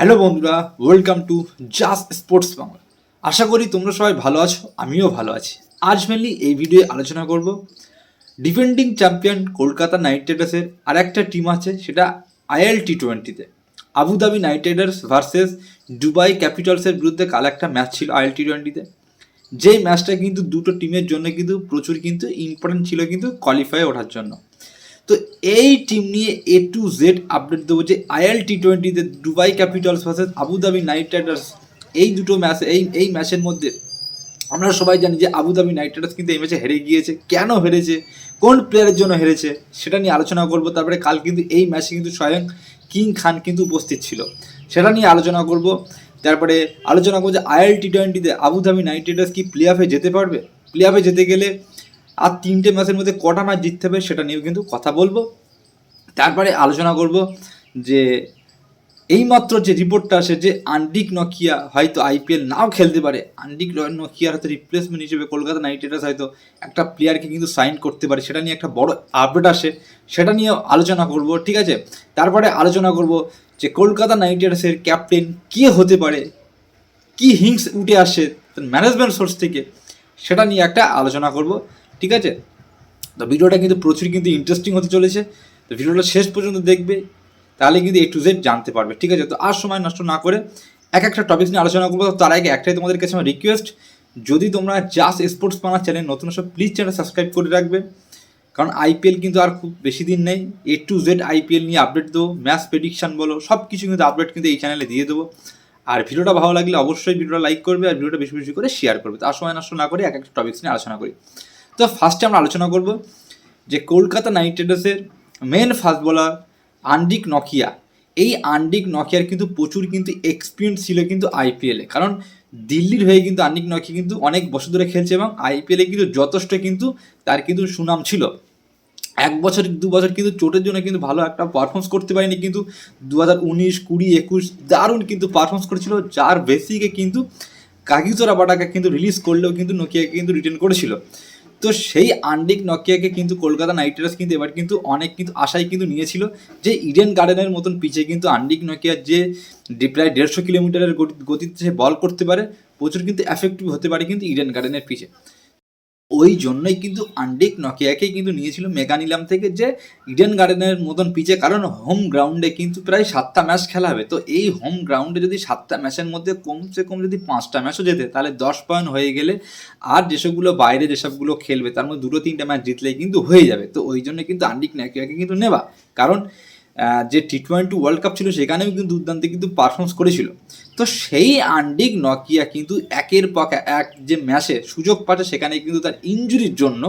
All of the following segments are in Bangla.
হ্যালো বন্ধুরা welcome to just sports Bangla আশা করি তোমরা সবাই ভালো আছো, আমিও ভালো আছি। আজ মেনলি এই ভিডিওয়ে আলোচনা করব। ডিফেন্ডিং চ্যাম্পিয়ন কলকাতা নাইট রাইডার্সের আর একটা টিম আছে, সেটা আইএল টি টোয়েন্টিতে Abu Dhabi Knight Riders versus Dubai ক্যাপিটালসের বিরুদ্ধে কাল একটা ম্যাচ ছিল আইএল টি টোয়েন্টিতে যেই ম্যাচটা কিন্তু দুটো টিমের জন্য কিন্তু প্রচুর কিন্তু ইম্পর্টেন্ট ছিল কিন্তু কোয়ালিফাই ওঠার জন্য। তো এই টিম নিয়ে এ টু জেড আপডেট দেবো যে আইএল টি টোয়েন্টিতে Dubai Capitals versus Abu Dhabi Knight Riders এই দুটো ম্যাচ এই এই ম্যাচের মধ্যে আমরা সবাই জানি যে আবুধাবি নাইট রাইডার্স কিন্তু এই ম্যাচে হেরে গিয়েছে। কেন হেরেছে? কোন প্লেয়ারের জন্য হেরেছে? সেটা নিয়ে আলোচনা করব। তারপরে কাল কিন্তু এই ম্যাচে কিন্তু স্বয়ং কিং খান কিন্তু উপস্থিত ছিল। সেটা নিয়ে আলোচনা করব। তারপরে আলোচনা করব যে আইএল টি টোয়েন্টিতে আবুধাবি নাইট রাইডার্স কি প্লে অফে যেতে পারবে? প্লে অফে যেতে গেলে আর তিনটে ম্যাচের মধ্যে কটা ম্যাচ জিততে হবে সেটা নিয়েও কিন্তু কথা বলব। তারপরে আলোচনা করব যে এইমাত্র যে রিপোর্টটা আসে যে আন্ডিক নকিয়া হয়তো আইপিএল নাও খেলতে পারে, আন্ডিক নকিয়ার হয়তো রিপ্লেসমেন্ট হিসেবে কলকাতা নাইট রাইডার্স হয়তো একটা প্লেয়ারকে কিন্তু সাইন করতে পারে, সেটা নিয়ে একটা বড় আপডেট আসে, সেটা নিয়ে আলোচনা করব, ঠিক আছে? তারপরে আলোচনা করব যে কলকাতা নাইট রাইডার্সের ক্যাপ্টেন কে হতে পারে, কি হিংস উঠে আসে ম্যানেজমেন্ট সোর্স থেকে, সেটা নিয়ে একটা আলোচনা করব। ঠিক আছে? তো ভিডিওটা কিন্তু প্রচুর কিন্তু ইন্টারেস্টিং হতে চলেছে। তো ভিডিওটা শেষ পর্যন্ত দেখবে, তাহলে কিন্তু এ টু জেড জানতে পারবে, ঠিক আছে? তো আর সময় নষ্ট না করে এক একটা টপিক নিয়ে আলোচনা করব। তার আগে একটাই তোমাদের কাছে আমার রিকোয়েস্ট যদি তোমরা জাস্ট স্পোর্টস বাংলা চ্যানেল নতুন সব প্লিজ চ্যানেল সাবস্ক্রাইব করে রাখবে। কারণ আইপিএল কিন্তু আর খুব বেশি দিন নেই। এ টু জেড আইপিএল নিয়ে আপডেট দেবো ম্যাচ প্রেডিকশান বলো সব কিছু কিন্তু আপডেট কিন্তু এই চ্যানেলে দিয়ে দেবো। আর ভিডিওটা ভালো লাগলে অবশ্যই ভিডিওটা লাইক করবে আর ভিডিওটা বেশি বেশি করে শেয়ার করবে। তার সময় নষ্ট না করে এক একটা টপিক্স নিয়ে আলোচনা করি। তো ফার্স্টে আমরা আলোচনা করব যে কলকাতা নাইট রাইডার্সের মেন ফাস্ট বলার আন্ডিক নকিয়া। এই আন্ডিক নকিয়ার কিন্তু প্রচুর কিন্তু এক্সপিরিয়েন্স ছিল কিন্তু আইপিএলে কারণ দিল্লির হয়ে কিন্তু আন্ডিক নকিয়া কিন্তু অনেক বছর ধরে খেলছে এবং আইপিএলে কিন্তু যথেষ্ট কিন্তু তার কিন্তু সুনাম ছিল। এক বছর, দু বছর কিন্তু চোটের জন্য কিন্তু ভালো একটা পারফরমেন্স করতে পারেনি কিন্তু দু হাজার উনিশ, কুড়ি, একুশ দারুণ কিন্তু পারফরমেন্স করেছিল, যার বেসিকে কিন্তু কাগিজোরা বাটাকে কিন্তু রিলিজ করলেও কিন্তু নোকিয়াকে কিন্তু রিটার্ন করেছিল। তো সেই আন্ডিক নকিয়াকে কিন্তু কলকাতা নাইট রাইডার্স কিন্তু এবার কিন্তু অনেক কিন্তু আশাই কিন্তু নিয়েছিল যে ইডেন গার্ডেনের মতন পিচে কিন্তু আন্ডিক নকিয়ার যে প্রায় দেড়শো কিলোমিটারের গতি- গতিতে সে বল করতে পারে, প্রচুর কিন্তু এফেক্টিভ হতে পারে কিন্তু ইডেন গার্ডেনের পিচে। ওই জন্যই কিন্তু আন্ডিক নকিয়াকে কিন্তু নিয়েছিল মেগা নিলাম থেকে যে ইডেন গার্ডেনের মতন পিচে, কারণ হোম গ্রাউন্ডে কিন্তু প্রায় সাতটা ম্যাচ খেলা হবে। তো এই হোম গ্রাউন্ডে যদি সাতটা ম্যাচের মধ্যে কমসে কম যদি পাঁচটা ম্যাচও যেতে তাহলে দশ পয়েন্ট হয়ে গেলে আর যেসবগুলো বাইরে যেসবগুলো খেলবে, তার মধ্যে দুটো তিনটা ম্যাচ জিতলেই কিন্তু হয়ে যাবে। তো ওই জন্য কিন্তু আন্ডিক নকিয়াকে কিন্তু নেওয়া। কারণ যে টি টোয়েন্টি ওয়ার্ল্ড কাপ ছিল, সেখানেও কিন্তু দুর্দান্তে কিন্তু পারফর্মেন্স করেছিল। তো সেই আন্ডিক নকিয়া কিন্তু একের পর এক যে ম্যাচে সুযোগ পাচ্ছে, সেখানে কিন্তু তার ইঞ্জুরির জন্য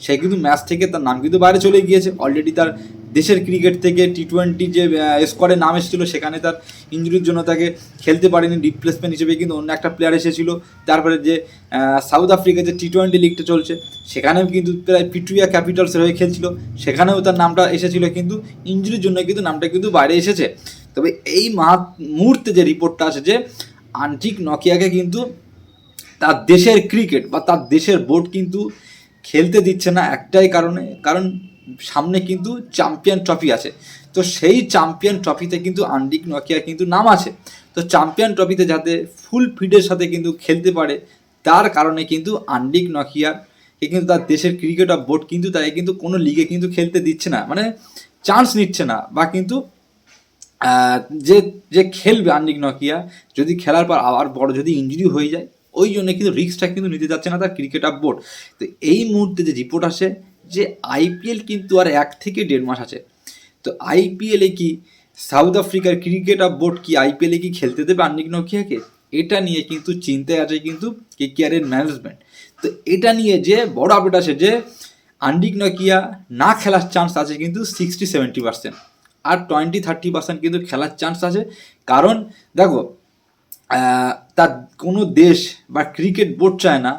সে কিন্তু ম্যাচ থেকে তার নাম কিন্তু বাইরে চলে গিয়েছে। অলরেডি তার দেশের ক্রিকেট থেকে টি টোয়েন্টি যে স্কোয়াডে নাম এসেছিল, সেখানে তার ইঞ্জুরির জন্য তাকে খেলতে পারেনি। রিপ্লেসমেন্ট হিসেবে কিন্তু অন্য একটা প্লেয়ার এসেছিল। তারপরে যে সাউথ আফ্রিকা যে টি টোয়েন্টি লিগটা চলছে, সেখানেও কিন্তু প্রায় পিটুইয়া ক্যাপিটালসের হয়ে খেলছিল। সেখানেও তার নামটা এসেছিল কিন্তু ইঞ্জুরির জন্য কিন্তু নামটা কিন্তু বাইরে এসেছে। তবে এই মাহ- মুহূর্তে যে রিপোর্টটা আছে যে, আন্টিক নকিয়াকে কিন্তু তার দেশের ক্রিকেট বা তার দেশের বোর্ড কিন্তু খেলতে দিচ্ছে না একটাই কারণে, কারণ সামনে কিন্তু চ্যাম্পিয়ন ট্রফি আছে। তো সেই চ্যাম্পিয়ন ট্রফিতে কিন্তু আন্ডিক নকিয়ার কিন্তু নাম আছে। তো চ্যাম্পিয়ন ট্রফিতে যাতে ফুল ফিডের সাথে কিন্তু খেলতে পারে, তার কারণে কিন্তু আন্ডিক নকিয়ার কিন্তু তার দেশের ক্রিকেট অফ বোর্ড কিন্তু তাকে কিন্তু কোনো লিগে কিন্তু খেলতে দিচ্ছে না। মানে চান্স নিচ্ছে না বা কিন্তু যে যে খেলবে আন্ডিক নকিয়া, যদি খেলার পর আবার বড় যদি ইঞ্জুরি হয়ে যায় ওই জন্য কিন্তু রিক্সটা কিন্তু নিতে যাচ্ছে না তার ক্রিকেট বোর্ড তো এই মুহূর্তে যে রিপোর্ট আসে, যে আইপিএল কিন্তু আর এক থেকে দেড় মাস আছে। তো আইপিএলে কি সাউথ আফ্রিকার ক্রিকেট আপ বোর্ড কি আইপিএলে কি খেলতে দেবে আন্ডিক নকিয়াকে এটা নিয়ে কিন্তু চিন্তায় আছে কিন্তু কে কেয়ারের ম্যানেজমেন্ট তো এটা নিয়ে যে বড় আপডেট আছে যে আন্ডিক নকিয়া না খেলার চান্স আছে কিন্তু সিক্সটি সেভেন্টি পার্সেন্ট আর টোয়েন্টি থার্টি পার্সেন্ট কিন্তু খেলার চান্স আছে। কারণ দেখো তার কোনো দেশ বা ক্রিকেট বোর্ড চায় না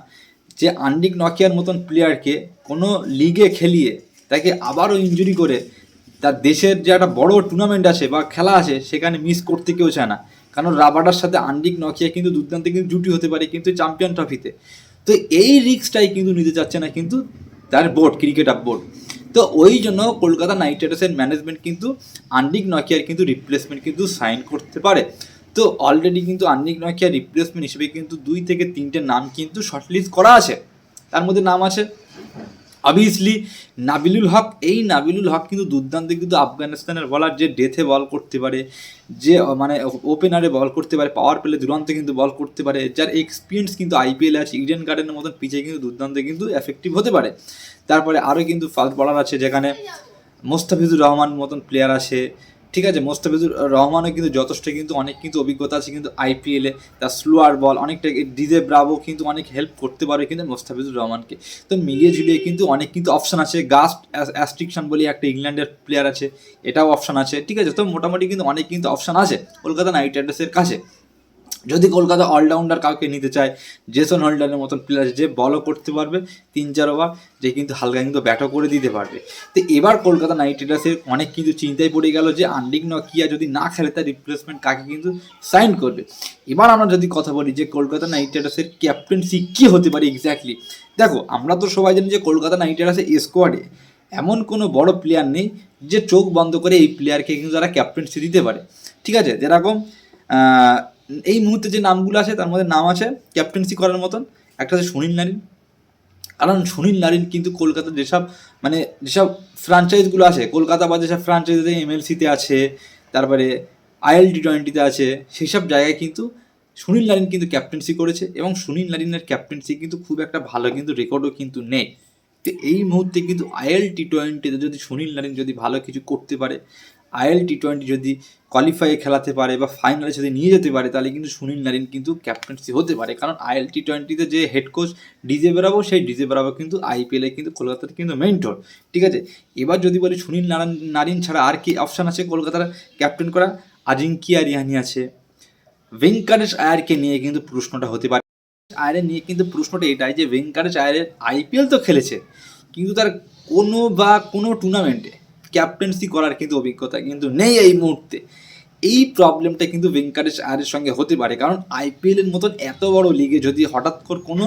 যে আন্ডিক নকিয়ার মতন প্লেয়ারকে কোনো লিগে খেলিয়ে তাকে আবারও ইঞ্জুরি করে তার দেশের যে একটা বড় টুর্নামেন্ট আছে বা খেলা আছে সেখানে মিস করতে কেউ চায় না। কারণ রাবাডার সাথে আন্ডিক নকিয়া কিন্তু দুর্দান্ত কিন্তু জুটি হতে পারে কিন্তু চ্যাম্পিয়ন ট্রফিতে তো এই রিক্সটাই কিন্তু নিতে চাচ্ছে না কিন্তু তার বোর্ড ক্রিকেট আপ বোর্ড তো ওই জন্য কলকাতা নাইট রাইডার্সের ম্যানেজমেন্ট কিন্তু আন্ডিক নকিয়ার কিন্তু রিপ্লেসমেন্ট কিন্তু সাইন করতে পারে। তো অলরেডি কিন্তু আন্নিক নকিয়া রিপ্লেসমেন্ট হিসেবে কিন্তু দুই থেকে তিনটে নাম কিন্তু শর্টলিস্ট করা আছে। তার মধ্যে নাম আছে অবভিয়াসলি নাবিলুল হক। এই নাবিলুল হক কিন্তু দুর্দান্ত কিন্তু আফগানিস্তানের বলার যে ডেথে বল করতে পারে, যে মানে ওপেনারে বল করতে পারে পাওয়ার প্লে দুরন্ত কিন্তু বল করতে পারে, যার এক্সপিরিয়েন্স কিন্তু আইপিএল আছে ইডেন গার্ডেনের মতন পিচে কিন্তু দুর্দান্ত কিন্তু এফেক্টিভ হতে পারে। তারপরে আরও কিন্তু ফাস্ট বলার আছে যেখানে মোস্তাফিজুর রহমান মতন প্লেয়ার আছে ঠিক আছে, মোস্তাফিজুর রহমানও কিন্তু যথেষ্ট কিন্তু অনেক কিন্তু অভিজ্ঞতা আছে কিন্তু আইপিএলে তার স্লোয়ার বল, অনেকটা ডিজে ব্রাভো কিন্তু অনেক হেল্প করতে পারে কিন্তু মোস্তাফিজুর রহমানকে। তো মিলিয়ে ঝুলিয়ে কিন্তু অনেক কিন্তু অপশান আছে। গাস্ট অ্যাস্ট্রিকশন বলে একটা ইংল্যান্ডের প্লেয়ার আছে, এটাও অপশান আছে, ঠিক আছে? তো মোটামুটি কিন্তু অনেক কিন্তু অপশান আছে কলকাতা নাইট রাইডার্সের কাছে। যদি কলকাতা অলরাউন্ডার কাউকে নিতে চায় জেসন হোল্ডারের মতন প্লেয়ার যে বলও করতে পারবে তিন চার ওভার যে কিন্তু হালকা কিন্তু ব্যাটও করে দিতে পারবে। তো এবার কলকাতা নাইট রাইডার্সের অনেক কিন্তু চিন্তায় পড়ে গেল যে আন্ডিক নকিয়া যদি না খেলে, তার রিপ্লেসমেন্ট কাকে কিন্তু সাইন করবে? এবার আমরা যদি কথা বলি যে কলকাতা নাইট রাইডার্সের ক্যাপ্টেন্সি কী হতে পারে এক্স্যাক্টলি দেখো, আমরা তো সবাই জানি যে কলকাতা নাইট রাইডার্সের স্কোয়াডে এমন কোনো বড় প্লেয়ার নেই যে চোখ বন্ধ করে এই প্লেয়ারকে কিন্তু তারা ক্যাপ্টেন্সি দিতে পারে। ঠিক আছে? যেরকম এই মুহূর্তে যে নামগুলো আছে, তার মধ্যে নাম আছে ক্যাপ্টেন্সি করার মতন। একটা আছে সুনীল নারিন। কারণ সুনীল নারিন কিন্তু কলকাতার যেসব মানে যেসব ফ্রাঞ্চাইজগুলো আছে, কলকাতা বা যেসব ফ্রাঞ্চাইজ এমএলসিতে আছে, তারপরে আইএল টি টোয়েন্টিতে আছে সেই সব জায়গায় কিন্তু সুনীল নারিন কিন্তু ক্যাপ্টেন্সি করেছে এবং সুনীল নারিনের ক্যাপ্টেন্সি কিন্তু খুব একটা ভালো কিন্তু রেকর্ডও কিন্তু নেই। তো এই মুহূর্তে কিন্তু আইএল টি টোয়েন্টিতে যদি সুনীল নারিন যদি ভালো কিছু করতে পারে আইএল টি টোয়েন্টি যদি কোয়ালিফাইয়ে খেলাতে পারে বা ফাইনালে যদি নিয়ে যেতে পারে, তাহলে কিন্তু সুনীল নারিন কিন্তু ক্যাপ্টেন্সি হতে পারে। কারণ আইএল টি টোয়েন্টিতে যে হেড কোচ ডিজে বেরাবো, সেই ডিজে বেরাবো কিন্তু আইপিএলে কিন্তু কলকাতার কিন্তু মেন্টর ঠিক আছে? এবার যদি বলি সুনীল নারায়ণ নারিন ছাড়া আর কি অপশান আছে কলকাতার ক্যাপ্টেন করা আজিঙ্কিয়া রিহানি আছে। ভেঙ্কাটেশ আয়ারকে নিয়ে কিন্তু প্রশ্নটা হতে পারে। আয়ারের নিয়ে কিন্তু প্রশ্নটা এটাই যে ভেঙ্কাটেশ আয়ারের আইপিএল তো খেলেছে, কিন্তু তার কোনো বা কোনো টুর্নামেন্টে ক্যাপ্টেন্সি করার কিন্তু অভিজ্ঞতা কিন্তু নেই এই মুহূর্তে। এই প্রবলেমটা কিন্তু ভেঙ্কাটেশ আয়ারের সঙ্গে হতে পারে, কারণ আইপিএলের মতন এত বড় লিগে যদি হঠাৎ করে কোনো,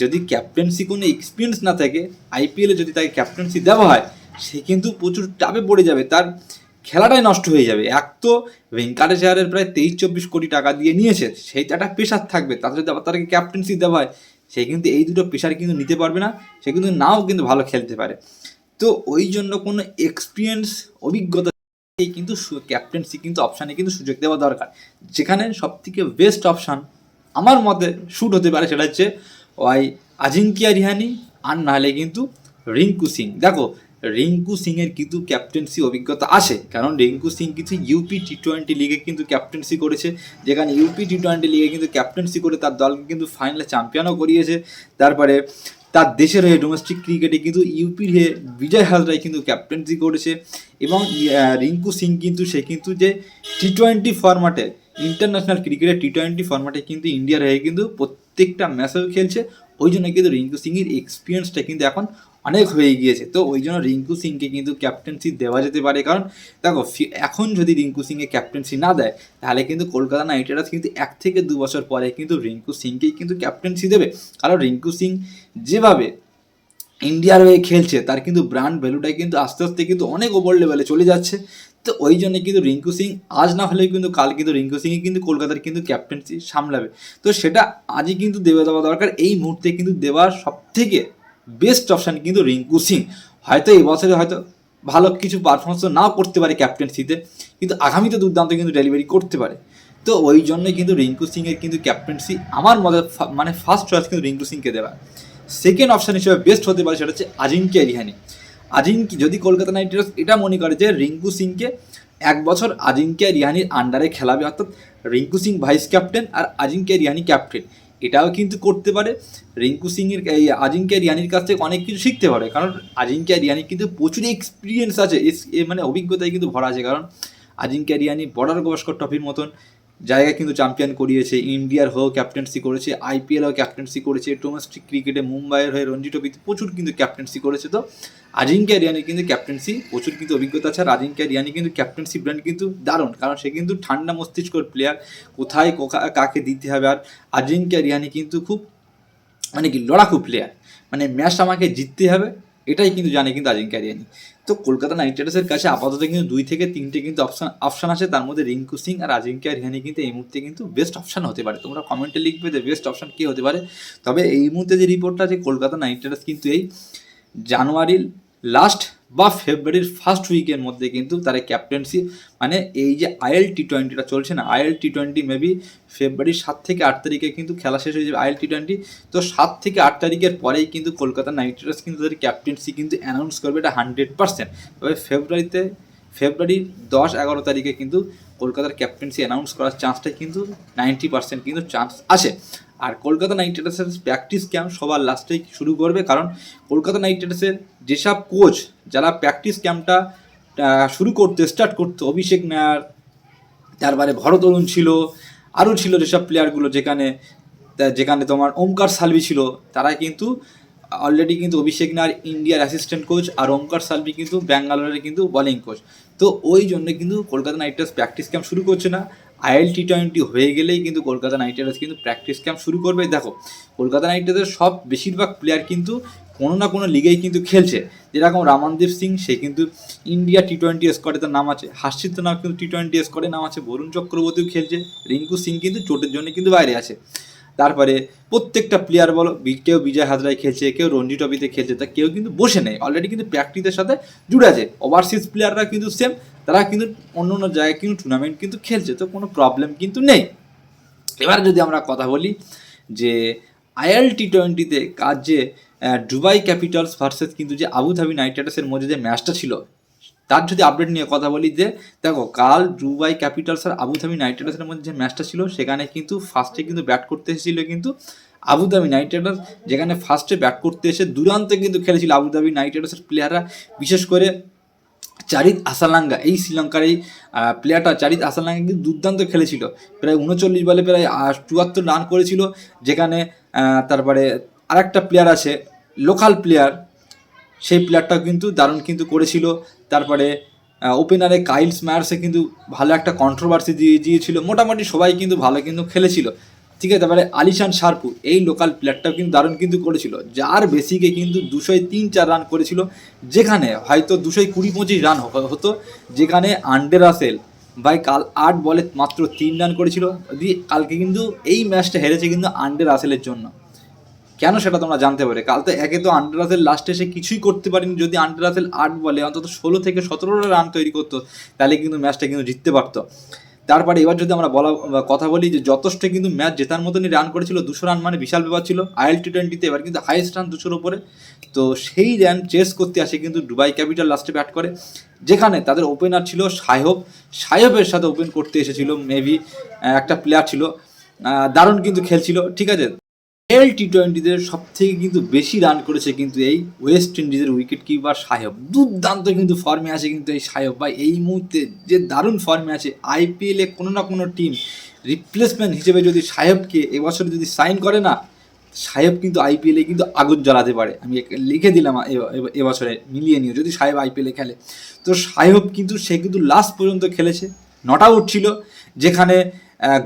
যদি ক্যাপ্টেন্সি কোনো এক্সপিরিয়েন্স না থাকে আইপিএলে যদি তাকে ক্যাপ্টেন্সি দেওয়া হয়, সে কিন্তু প্রচুর টাপে পড়ে যাবে, তার খেলাটাই নষ্ট হয়ে যাবে। এক তো ভেঙ্কাটেশ আয়ারের প্রায় তেইশ চব্বিশ কোটি টাকা দিয়ে নিয়েছে, সেই একটা প্রেশার থাকবে তাতে যদি আবার তাকে ক্যাপ্টেন্সি দেওয়া হয়, সে কিন্তু এই দুটো প্রেশার কিন্তু নিতে পারবে না, সে কিন্তু নাও কিন্তু ভালো খেলতে পারে। তো ওই জন্য কোনো এক্সপিরিয়েন্স অভিজ্ঞতা কিন্তু ক্যাপ্টেন্সি কিন্তু অপশানে কিন্তু সুযোগ দেওয়া দরকার। যেখানে সব থেকে বেস্ট অপশান আমার মতে শ্যুট হতে পারে সেটা হচ্ছে ওই আজিঙ্কিয়া রিহানি, আর নাহলে কিন্তু রিঙ্কু সিং। দেখো, রিঙ্কু সিংয়ের কিন্তু ক্যাপ্টেন্সি অভিজ্ঞতা আছে, কারণ রিঙ্কু সিং কিন্তু ইউপি টি টোয়েন্টি লিগে কিন্তু ক্যাপ্টেন্সি করেছে, যেখানে ইউপি টি টোয়েন্টি লিগে কিন্তু ক্যাপ্টেন্সি করে তার দলকে কিন্তু ফাইনালে চ্যাম্পিয়নও করিয়েছে। তারপরে তার দেশের হয়ে ডোমেস্টিক ক্রিকেটে কিন্তু ইউপির হয়ে বিজয় হাজরাই কিন্তু ক্যাপ্টেন্সি করেছে এবং রিঙ্কু সিং কিন্তু সে কিন্তু যে টি টোয়েন্টি ফরম্যাটে ইন্টারন্যাশনাল ক্রিকেটে টি টোয়েন্টি ফরম্যাটে কিন্তু ইন্ডিয়ার হয়ে কিন্তু প্রত্যেকটা ম্যাচেও খেলছে। ওই জন্য কিন্তু রিঙ্কু সিংয়ের এক্সপিরিয়েন্সটা কিন্তু এখন অনেক হয়ে গিয়েছে। তো ওই জন্য রিঙ্কু সিংকে কিন্তু ক্যাপ্টেন্সি দেওয়া যেতে পারে। কারণ দেখো এখন যদি রিঙ্কু সিংকে ক্যাপ্টেন্সি না দেয়, তাহলে কিন্তু কলকাতা নাইট রাইডার্স কিন্তু এক থেকে দু বছর পরে কিন্তু রিঙ্কু সিংকেই কিন্তু ক্যাপ্টেন্সি দেবে। কারণ রিঙ্কু সিং যেভাবে ইন্ডিয়ার হয়ে খেলছে, তার কিন্তু ব্র্যান্ড ভ্যালুটাই কিন্তু আস্তে আস্তে কিন্তু অনেক ওপর লেভেলে চলে যাচ্ছে। তো ওই জন্য কিন্তু রিঙ্কু সিং আজ না হলেও কিন্তু কাল কিন্তু রিঙ্কু সিংই কিন্তু কলকাতার কিন্তু ক্যাপ্টেন্সি সামলাবে। তো সেটা আজই কিন্তু দেওয়া দেওয়া দরকার। এই মুহূর্তে কিন্তু দেওয়ার সব থেকে বেস্ট অপশান কিন্তু রিঙ্কু সিং। হয়তো এই বছরে হয়তো ভালো কিছু পারফরমেন্স নাও করতে পারে ক্যাপ্টেন্সিতে কিন্তু আগামীতে দুর্দান্ত কিন্তু ডেলিভারি করতে পারে। তো ওই জন্যই কিন্তু রিঙ্কু সিংয়ের কিন্তু ক্যাপ্টেন্সি আমার মতে মানে ফার্স্ট চয়েস কিন্তু রিঙ্কু সিংকে দেওয়া। সেকেন্ড অপশান হিসেবে বেস্ট হতে পারে সেটা হচ্ছে আজিঙ্কিয়া রিহানি আজিঙ্কি যদি কলকাতা নাইট রাইডার্স এটা মনে করে যে রিঙ্কু সিংকে এক বছর আজিঙ্কিয়া রিহানির আন্ডারে খেলাবে, অর্থাৎ রিঙ্কু সিং ভাইস ক্যাপ্টেন আর আজিঙ্কিয়া রিহানি ক্যাপ্টেন এটাও কিন্তু করতে পারে। রিঙ্কু সিংয়ের এই আজিঙ্কিয়া রিয়ানির কাছ থেকে অনেক কিছু শিখতে পারে। কারণ আজিঙ্কিয়া রিয়ানি কিন্তু প্রচুর এক্সপিরিয়েন্স আছে। মানে অভিজ্ঞতায় কিন্তু ভরা আছে। কারণ আজিঙ্কিয়া রিয়ানি বর্ডার গভাস্কর ট্রফির মতন। জায়গায় কিন্তু চ্যাম্পিয়ন করিয়েছে, ইন্ডিয়ার হয়েও ক্যাপ্টেন্সি করেছে আইপিএলও ক্যাপ্টেন্সি করেছে ডোমেস্টিক ক্রিকেটে মুম্বাইয়ের হয়ে রঞ্জি ট্রফিতে প্রচুর কিন্তু ক্যাপ্টেন্সি করেছে তো। আজিঙ্কিয়া রিয়ানি কিন্তু ক্যাপ্টেন্সি প্রচুর কিন্তু অভিজ্ঞতা আছে। আর আজিঙ্কিয়া রিয়ানি কিন্তু ক্যাপ্টেন্সি ব্র্যান্ড কিন্তু দারুণ, কারণ সে কিন্তু ঠান্ডা মস্তিষ্কর প্লেয়ার কোথায় কোকা- কাকে দিতে হবে আর আজিঙ্কিয়া রিয়ানি কিন্তু খুব মানে কি লড়াকু প্লেয়ার মানে ম্যাচ আমাকে জিততে হবে। এটাই কিন্তু জানে কিন্তু আজিঙ্কা আরিয়ানি তো কলকাতা নাইট রাইডার্সের কাছে আপাতত কিন্তু দুই থেকে তিনটে কিন্তু অপশান অপশান আছে। তার মধ্যে রিঙ্কু সিং আর আজিঙ্কা রিহানি কিন্তু এই মুহূর্তে কিন্তু বেস্ট অপশান হতে পারে। তোমরা কমেন্টে লিখবে যে বেস্ট অপশান কী হতে পারে। তবে এই মুহূর্তে যে রিপোর্টটা আছে কলকাতা নাইট রাইডার্স কিন্তু এই জানুয়ারির লাস্ট বা ফেব্রুয়ারির ফার্স্ট উইকের মধ্যে কিন্তু তারা ক্যাপ্টেন্সি মানে এই যে আইএল টি টোয়েন্টিটা চলছে না আইএল টি টোয়েন্টি মেবি ফেব্রুয়ারির সাত থেকে আট তারিখে কিন্তু খেলা শেষ হয়ে যাবে আইএল টি টোয়েন্টি তো সাত থেকে আট তারিখের পরেই কিন্তু কলকাতা নাইট রাইডার্স কিন্তু তাদের ক্যাপ্টেন্সি কিন্তু অ্যানাউন্স করবে এটা হান্ড্রেড পার্সেন্ট তবে ফেব্রুয়ারিতে, ফেব্রুয়ারির দশ, এগারো তারিখে কিন্তু কলকাতার ক্যাপ্টেন্সি অ্যানাউন্স করার চান্সটা কিন্তু নাইনটি পার্সেন্ট কিন্তু চান্স আছে। আর কলকাতা নাইট রাইডার্সের প্র্যাকটিস ক্যাম্প সবার লাস্টেই শুরু করবে। কারণ কলকাতা নাইট রাইডার্সের যেসব কোচ যারা প্র্যাকটিস ক্যাম্পটা শুরু করতে স্টার্ট করতে, অভিষেক নায়ার তারপরে ভরত অরুণ ছিল, আরও ছিল যেসব প্লেয়ারগুলো যেখানে যেখানে তোমার ওমকার সালভি ছিল, তারা কিন্তু অলরেডি কিন্তু অভিষেক নায়ার ইন্ডিয়ার অ্যাসিস্ট্যান্ট কোচ আর ওমকার সালভি কিন্তু ব্যাঙ্গালোরের কিন্তু বোলিং কোচ তো ওই জন্য কিন্তু Kolkata Knight Riders practice camp শুরু করছে না। আইএল টি টোয়েন্টি হয়ে গেলেই কিন্তু কলকাতা নাইট রাইডার্স কিন্তু প্র্যাকটিস ক্যাম্প শুরু করবে। দেখো, কলকাতা নাইট রাইডার্সের সব বেশিরভাগ প্লেয়ার কিন্তু কোনো না কোনো লিগেই কিন্তু খেলছে। যেরকম রামানদীপ সিং, সে কিন্তু ইন্ডিয়া টি টোয়েন্টি স্কোয়াডে তার নাম আছে। হাসিত নাম কিন্তু টি টোয়েন্টি স্কোয়াডে নাম আছে। বরুণ চক্রবর্তীও খেলছে। রিঙ্কু সিং কিন্তু চোটের জন্য কিন্তু বাইরে আছে। তারপরে প্রত্যেকটা প্লেয়ার বলো কেউ বিজয় হাজরায় খেলছে, কেউ রঞ্জি ট্রফিতে খেলছে, তা কেউ কিন্তু বসে নেই। অলরেডি কিন্তু প্র্যাকটিসের সাথে জুড়ে আছে। ওভারসিজ প্লেয়াররা কিন্তু সেম তারা কিন্তু অন্য অন্য জায়গায় কিন্তু টুর্নামেন্ট কিন্তু খেলছে, তো কোনো প্রবলেম কিন্তু নেই। এবার যদি আমরা কথা বলি যে আইএল টি টোয়েন্টিতে কাজ যে দুবাই ক্যাপিটালস ভার্সেস কিন্তু যে আবুধাবি নাইট রাইডার্সের মধ্যে যে ম্যাচটা ছিল, তার যদি আপডেট নিয়ে কথা বলি যে, দেখো, কাল দুবাই ক্যাপিটালস আর আবুধাবি নাইট রাইডার্সের মধ্যে যে ম্যাচটা ছিল, সেখানে কিন্তু ফার্স্টে কিন্তু ব্যাট করতে এসেছিল কিন্তু আবুধাবি নাইট রাইডার্স যেখানে ফার্স্টে ব্যাট করতে এসে দুরান্তে কিন্তু খেলেছিল আবুধাবি নাইট রাইডার্সের প্লেয়াররা বিশেষ করে চারিত আসালাঙ্গা এই শ্রীলঙ্কার এই প্লেয়ারটা চারিত আসালাঙ্গা কিন্তু দুর্দান্ত খেলেছিল। প্রায় উনচল্লিশ বলে প্রায় চুয়াত্তর রান করেছিল, যেখানে তারপরে আরেকটা প্লেয়ার আছে লোকাল প্লেয়ার সেই প্লেয়ারটাও কিন্তু দারুণ কিন্তু করেছিল। তারপরে ওপেনারে কাইলস ম্যায়ার্সে কিন্তু ভালো একটা কন্ট্রোভার্সি দিয়ে দিয়েছিল। মোটামুটি সবাই কিন্তু ভালো কিন্তু খেলেছিল। ঠিক আছে তারপরে আলিশান শারপু এই লোকাল প্লেয়ারটাও কিন্তু দারুণ কিন্তু করেছিল। যার বেসিকে কিন্তু দুশোয় তিন চার রান করেছিল, যেখানে হয়তো দুশোয় কুড়ি পঁচিশ রান হতো, যেখানে আন্ডে রাসেল ভাই কাল আট বলে মাত্র তিন রান করেছিল। দিয়ে কালকে কিন্তু এই ম্যাচটা হেরেছে কিন্তু আন্ডে রাসেলের জন্য। কেন সেটা তোমরা জানতে পারে কাল তো একে তো আন্ডার রাসেল লাস্টে এসে কিছুই করতে পারেনি। যদি আন্ডার রাসেল আট বলে, অন্তত ষোলো থেকে সতেরোটা রান তৈরি করতো, তাহলে কিন্তু ম্যাচটা কিন্তু জিততে পারতো। তারপরে এবার যদি আমরা বলা, কথা বলি যে যথেষ্ট কিন্তু ম্যাচ জেতার মতনই রান করেছিল, দুশো রান মানে বিশাল ব্যাপার ছিল। আইএল টি টোয়েন্টিতে এবার কিন্তু হাইয়েস্ট রান দুশোর ওপরে তো সেই রান চেস করতে আসে কিন্তু দুবাই ক্যাপিটাল লাস্টে ব্যাট করে। যেখানে তাদের ওপেনার ছিল সাহেব সাহেবের সাথে ওপেন করতে এসেছিল মেবি একটা প্লেয়ার ছিল। দারুণ কিন্তু খেলছিল, ঠিক আছে? এল টি টোয়েন্টিতে সব থেকে কিন্তু বেশি রান করেছে কিন্তু এই ওয়েস্ট ইন্ডিজের উইকেট কিপার সাহেব দুর্দান্ত কিন্তু ফর্মে আছে কিন্তু এই সাহেব ভাই। এই মুহূর্তে যে দারুণ ফর্মে আছে আইপিএলে কোনো না কোনো টিম রিপ্লেসমেন্ট হিসেবে যদি সাহেবকে এবছর যদি সাইন করে না সাহেব কিন্তু আইপিএলে কিন্তু আগুন জ্বালাতে পারে। আমি লিখে দিলাম এবছরে মিলিয়ে নিয়ে। যদি সাহেব আইপিএলে খেলে। তো সাহেব কিন্তু, সে কিন্তু লাস্ট পর্যন্ত খেলেছে। নট আউট ছিল। যেখানে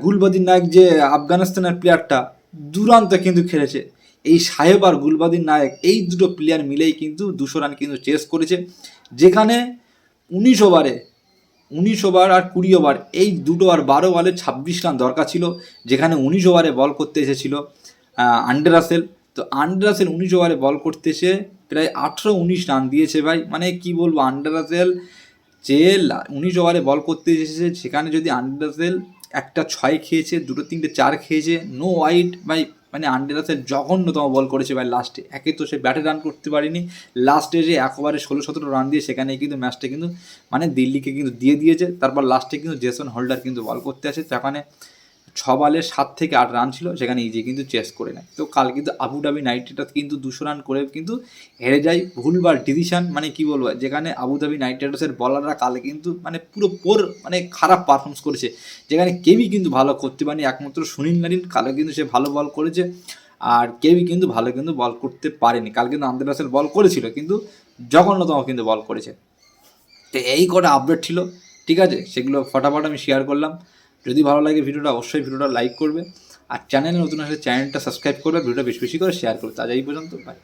গুলবাদিন নায়ক যে আফগানিস্তানের প্লেয়ারটা দুরান্ত কিন্তু খেলেছে। এই সাহেব আর গুলবাদিন নায়ক এই দুটো প্লেয়ার মিলেই কিন্তু দুশো রান কিন্তু চেস করেছে। যেখানে উনিশ ওভারে উনিশ ওভার আর কুড়ি ওভার এই দুটো আর বারো বলে ছাব্বিশ রান দরকার ছিল। যেখানে উনিশ ওভারে বল করতে এসেছিল আন্ডার রাসেল তো আন্ডার রাসেল উনিশ ওভারে বল করতে এসে প্রায় আঠেরো উনিশ রান দিয়েছে ভাই। মানে কি বলব আন্ডার রাসেল যে উনিশ ওভারে বল করতে এসেছে, সেখানে যদি আন্ডার রাসেল একটা ছয় খেয়েছে, দুটো তিনটে চার খেয়েছে নো ওয়াইড ভাই মানে আন্ডেরাসের জঘন্যতম বল করেছে ভাই লাস্টে একে তো সে ব্যাটে রান করতে পারেনি। লাস্টে যে একবারে ষোলো সতেরো রান দিয়ে সেখানে কিন্তু ম্যাচটা কিন্তু মানে দিল্লিকে কিন্তু দিয়ে দিয়েছে। তারপর লাস্টে কিন্তু জেসন হোল্ডার কিন্তু বল করতে আছে সেখানে ছ বলে সাত থেকে আট রান ছিল, সেখানে ইজি কিন্তু চেস করে নেয়। তো কাল কিন্তু আবুধাবি নাইট কিন্তু দুশো রান করে কিন্তু হেরে যায়। ভুলবার ডিসিশন মানে কি বলব, যেখানে আবুধাবি নাইট রাইডার্সের বলাররা কাল কিন্তু মানে পুরো পোর মানে খারাপ পারফরমেন্স করেছে। যেখানে কেউই কিন্তু ভালো করতে পারেনি, একমাত্র সুনীল নারিন কালে কিন্তু সে ভালো বল করেছে। আর কেউই কিন্তু ভালো কিন্তু বল করতে পারেনি। কাল কিন্তু আন্দ্রে রাসেল বল করেছিল, কিন্তু জঘন্যতম কিন্তু বল করেছে। তো এই কটা আপডেট ছিল, ঠিক আছে? সেগুলো ফটাফট আমি শেয়ার করলাম। যদি ভালো লাগে ভিডিওটা, অবশ্যই ভিডিওটা লাইক করবে। আর চ্যানেলে নতুন আসলে চ্যানেলটা সাবস্ক্রাইব করবে, ভিডিওটা বেশি বেশি করে শেয়ার করবে। তাজ এই পর্যন্ত বাই